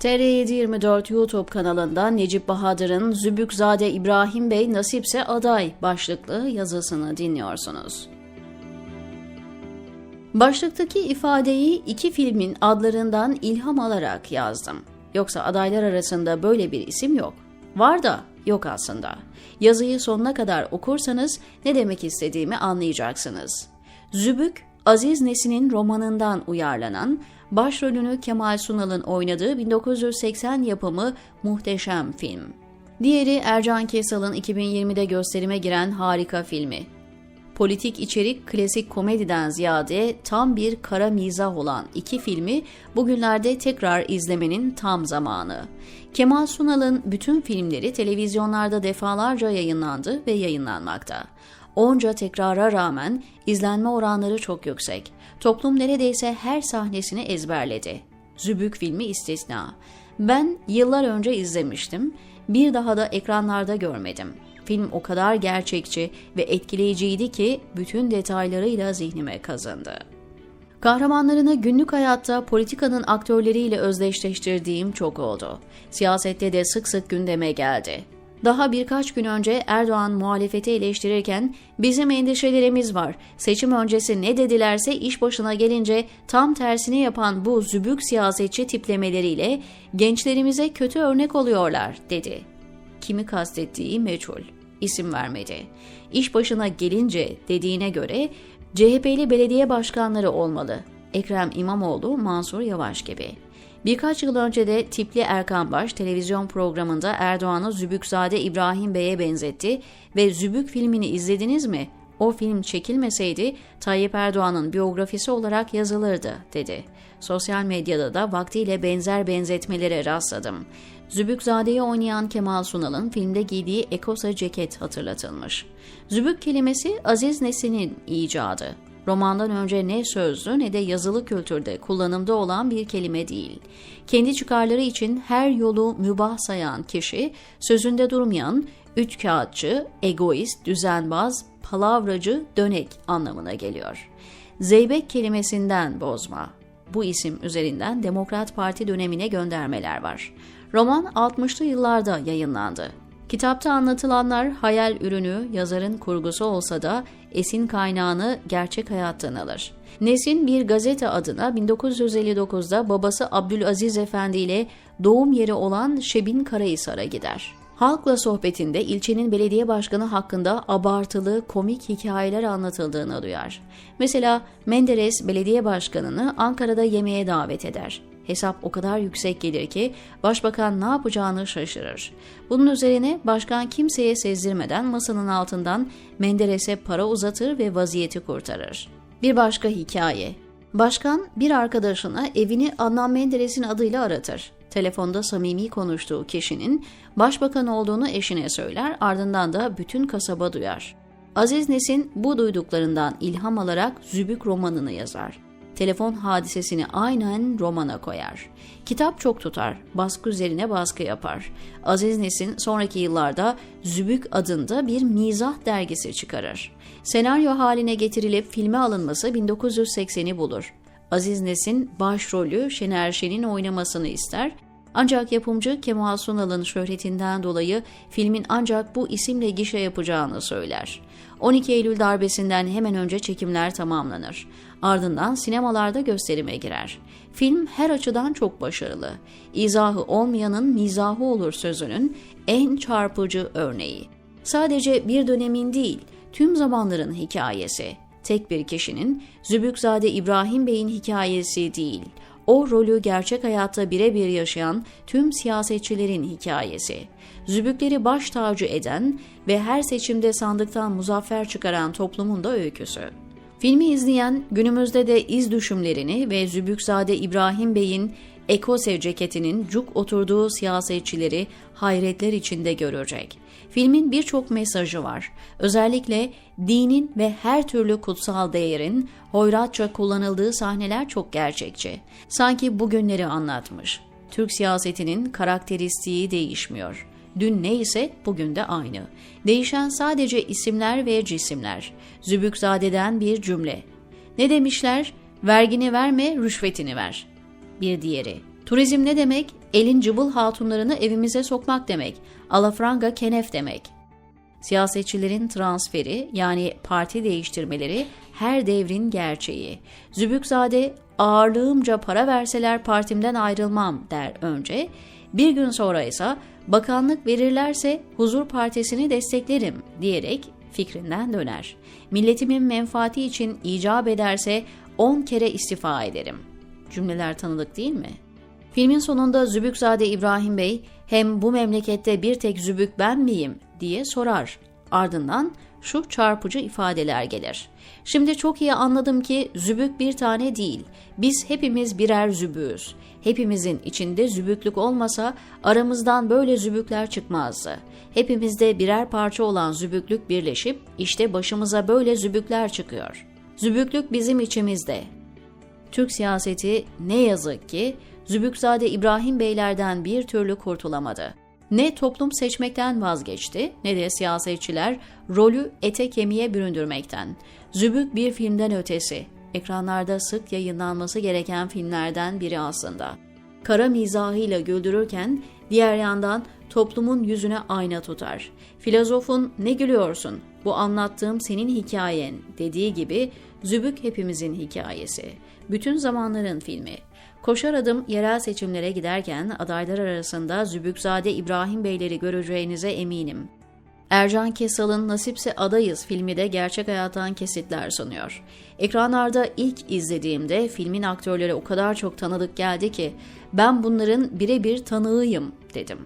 TR724 YouTube kanalında Necip Bahadır'ın Zübükzade İbrahim Bey nasipse aday başlıklı yazısını dinliyorsunuz. Başlıktaki ifadeyi iki filmin adlarından ilham alarak yazdım. Yoksa adaylar arasında böyle bir isim yok. Var da yok aslında. Yazıyı sonuna kadar okursanız ne demek istediğimi anlayacaksınız. Zübük, Aziz Nesin'in romanından uyarlanan, başrolünü Kemal Sunal'ın oynadığı 1980 yapımı muhteşem film. Diğeri Ercan Kesal'ın 2020'de gösterime giren harika filmi. Politik içerik klasik komediden ziyade tam bir kara mizah olan iki filmi bugünlerde tekrar izlemenin tam zamanı. Kemal Sunal'ın bütün filmleri televizyonlarda defalarca yayınlandı ve yayınlanmakta. Onca tekrara rağmen izlenme oranları çok yüksek. Toplum neredeyse her sahnesini ezberledi. Zübük filmi istisna. Ben yıllar önce izlemiştim. Bir daha da ekranlarda görmedim. Film o kadar gerçekçi ve etkileyiciydi ki bütün detaylarıyla zihnime kazındı. Kahramanlarını günlük hayatta politikanın aktörleriyle özdeşleştirdiğim çok oldu. Siyasette de sık sık gündeme geldi. Daha birkaç gün önce Erdoğan muhalefeti eleştirirken bizim endişelerimiz var. Seçim öncesi ne dedilerse iş başına gelince tam tersini yapan bu zübük siyasetçi tiplemeleriyle gençlerimize kötü örnek oluyorlar dedi. Kimi kastettiği meçhul. İsim vermedi. İş başına gelince dediğine göre CHP'li belediye başkanları olmalı. Ekrem İmamoğlu, Mansur Yavaş gibi. Birkaç yıl önce de tipli Erkan Baş televizyon programında Erdoğan'ı Zübükzade İbrahim Bey'e benzetti ve Zübük filmini izlediniz mi? O film çekilmeseydi Tayyip Erdoğan'ın biyografisi olarak yazılırdı, dedi. Sosyal medyada da vaktiyle benzer benzetmelere rastladım. Zübükzade'yi oynayan Kemal Sunal'ın filmde giydiği ekosa ceket hatırlatılmış. Zübük kelimesi Aziz Nesin'in icadı. Romandan önce ne sözlü ne de yazılı kültürde kullanımda olan bir kelime değil. Kendi çıkarları için her yolu mübah sayan kişi, sözünde durmayan, üç kağıtçı, egoist, düzenbaz, palavracı, dönek anlamına geliyor. Zeybek kelimesinden bozma. Bu isim üzerinden Demokrat Parti dönemine göndermeler var. Roman 60'lı yıllarda yayınlandı. Kitapta anlatılanlar hayal ürünü, yazarın kurgusu olsa da esin kaynağını gerçek hayattan alır. Nesin bir gazete adına 1959'da babası Abdülaziz Efendi ile doğum yeri olan Şebin Karahisar'a gider. Halkla sohbetinde ilçenin belediye başkanı hakkında abartılı, komik hikayeler anlatıldığını duyar. Mesela Menderes belediye başkanını Ankara'da yemeğe davet eder. Hesap o kadar yüksek gelir ki başbakan ne yapacağını şaşırır. Bunun üzerine başkan kimseye sezdirmeden masanın altından Menderes'e para uzatır ve vaziyeti kurtarır. Bir başka hikaye. Başkan bir arkadaşına evini Adnan Menderes'in adıyla aratır. Telefonda samimi konuştuğu kişinin başbakan olduğunu eşine söyler, ardından da bütün kasaba duyar. Aziz Nesin bu duyduklarından ilham alarak Zübük romanını yazar telefon hadisesini aynen romana koyar. Kitap çok tutar, baskı üzerine baskı yapar. Aziz Nesin sonraki yıllarda Zübük adında bir mizah dergisi çıkarır. Senaryo haline getirilip filme alınması 1980'i bulur. Aziz Nesin başrolü Şener Şen'in oynamasını ister ancak yapımcı Kemal Sunal'ın şöhretinden dolayı filmin ancak bu isimle gişe yapacağını söyler. 12 Eylül darbesinden hemen önce çekimler tamamlanır. Ardından sinemalarda gösterime girer. Film her açıdan çok başarılı. İzahı olmayanın mizahı olur sözünün en çarpıcı örneği. Sadece bir dönemin değil, tüm zamanların hikayesi. Tek bir kişinin Zübükzade İbrahim Bey'in hikayesi değil, o rolü gerçek hayatta birebir yaşayan tüm siyasetçilerin hikayesi. Zübükleri baş tacı eden ve her seçimde sandıktan muzaffer çıkaran toplumun da öyküsü. Filmi izleyen günümüzde de iz düşümlerini ve Zübükzade İbrahim Bey'in Ekose ceketinin cuk oturduğu siyasetçileri hayretler içinde görecek. Filmin birçok mesajı var. Özellikle dinin ve her türlü kutsal değerin hoyratça kullanıldığı sahneler çok gerçekçi. Sanki bugünleri anlatmış. Türk siyasetinin karakteristiği değişmiyor. Dün neyse bugün de aynı. Değişen sadece isimler ve cisimler. Zübükzade'den bir cümle. Ne demişler? Vergini verme, rüşvetini ver. Bir diğeri. Turizm ne demek? Elin cıbıl hatunlarını evimize sokmak demek. Alafranga kenef demek. Siyasetçilerin transferi yani parti değiştirmeleri her devrin gerçeği. Zübükzade ağırlığımca para verseler partimden ayrılmam der önce. Bir gün sonra ise bakanlık verirlerse huzur partisini desteklerim diyerek fikrinden döner. Milletimin menfaati için icap ederse 10 kere istifa ederim. Cümleler tanıdık değil mi? Filmin sonunda Zübükzade İbrahim Bey hem bu memlekette bir tek zübük ben miyim diye sorar. Ardından şu çarpıcı ifadeler gelir. Şimdi çok iyi anladım ki zübük bir tane değil. Biz hepimiz birer zübüğüz. Hepimizin içinde zübüklük olmasa aramızdan böyle zübükler çıkmazdı. Hepimizde birer parça olan zübüklük birleşip işte başımıza böyle zübükler çıkıyor. Zübüklük bizim içimizde. Türk siyaseti ne yazık ki Zübükzade İbrahim Beylerden bir türlü kurtulamadı. Ne toplum seçmekten vazgeçti ne de siyasetçiler rolü ete kemiğe büründürmekten. Zübük bir filmden ötesi, ekranlarda sık yayınlanması gereken filmlerden biri aslında. Kara mizahıyla güldürürken diğer yandan toplumun yüzüne ayna tutar. Filozofun ne gülüyorsun, bu anlattığım senin hikayen dediği gibi Zübük hepimizin hikayesi. Bütün zamanların filmi. Koşar adım yerel seçimlere giderken adaylar arasında Zübükzade İbrahim Beyleri göreceğinize eminim. Ercan Kesal'ın Nasipse Adayız filmi de gerçek hayattan kesitler sunuyor. Ekranlarda ilk izlediğimde filmin aktörleri o kadar çok tanıdık geldi ki ben bunların birebir tanığıyım dedim.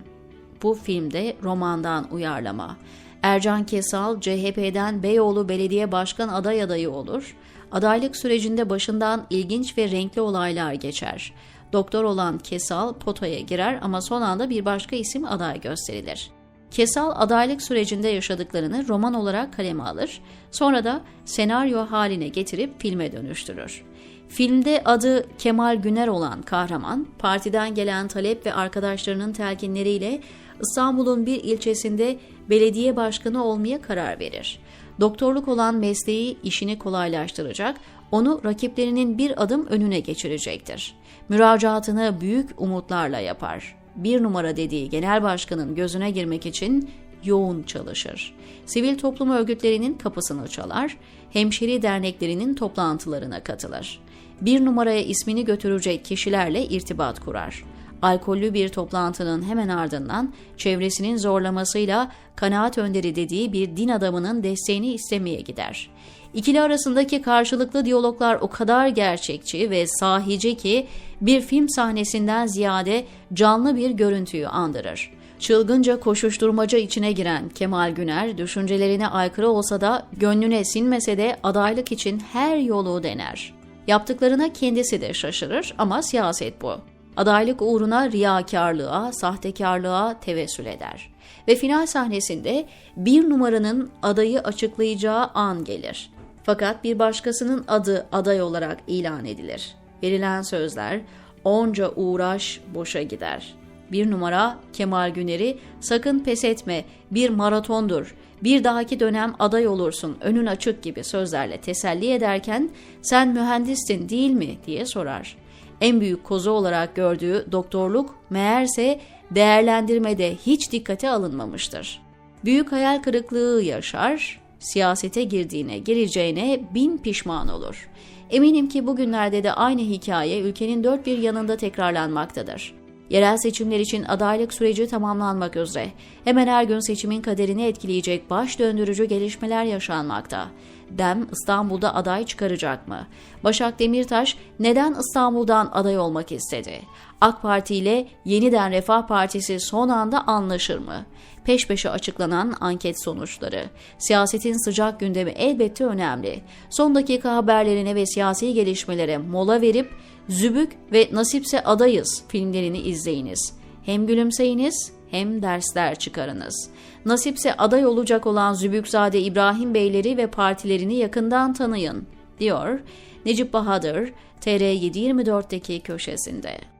Bu filmde romandan uyarlama. Ercan Kesal CHP'den Beyoğlu Belediye Başkan aday adayı olur. Adaylık sürecinde başından ilginç ve renkli olaylar geçer. Doktor olan Kesal potaya girer ama son anda bir başka isim aday gösterilir. Kesal adaylık sürecinde yaşadıklarını roman olarak kaleme alır, sonra da senaryo haline getirip filme dönüştürür. Filmde adı Kemal Güner olan kahraman, partiden gelen talep ve arkadaşlarının telkinleriyle İstanbul'un bir ilçesinde belediye başkanı olmaya karar verir. Doktorluk olan mesleği işini kolaylaştıracak, onu rakiplerinin bir adım önüne geçirecektir. Müracaatını büyük umutlarla yapar. Bir numara dediği genel başkanın gözüne girmek için yoğun çalışır. Sivil toplum örgütlerinin kapısını çalar, hemşeri derneklerinin toplantılarına katılır. Bir numaraya ismini götürecek kişilerle irtibat kurar alkollü bir toplantının hemen ardından çevresinin zorlamasıyla kanaat önderi dediği bir din adamının desteğini istemeye gider. İkili arasındaki karşılıklı diyaloglar o kadar gerçekçi ve sahici ki bir film sahnesinden ziyade canlı bir görüntüyü andırır. Çılgınca koşuşturmaca içine giren Kemal Güner, düşüncelerine aykırı olsa da gönlüne sinmese de adaylık için her yolu dener. Yaptıklarına kendisi de şaşırır ama siyaset bu adaylık uğruna riyakarlığa, sahtekarlığa tevessül eder. Ve final sahnesinde bir numaranın adayı açıklayacağı an gelir. Fakat bir başkasının adı aday olarak ilan edilir. Verilen sözler onca uğraş boşa gider. Bir numara Kemal Güner'i sakın pes etme bir maratondur bir dahaki dönem aday olursun önün açık gibi sözlerle teselli ederken sen mühendistin değil mi diye sorar en büyük kozu olarak gördüğü doktorluk meğerse değerlendirmede hiç dikkate alınmamıştır. Büyük hayal kırıklığı yaşar, siyasete girdiğine, gireceğine bin pişman olur. Eminim ki bugünlerde de aynı hikaye ülkenin dört bir yanında tekrarlanmaktadır. Yerel seçimler için adaylık süreci tamamlanmak üzere. Hemen her gün seçimin kaderini etkileyecek baş döndürücü gelişmeler yaşanmakta. Dem İstanbul'da aday çıkaracak mı? Başak Demirtaş neden İstanbul'dan aday olmak istedi? AK Parti ile yeniden Refah Partisi son anda anlaşır mı? Peş peşe açıklanan anket sonuçları. Siyasetin sıcak gündemi elbette önemli. Son dakika haberlerine ve siyasi gelişmelere mola verip Zübük ve Nasipse Adayız filmlerini izleyiniz. Hem gülümseyiniz hem dersler çıkarınız. Nasipse aday olacak olan Zübükzade İbrahim Beyleri ve partilerini yakından tanıyın, diyor Necip Bahadır TR724'deki köşesinde.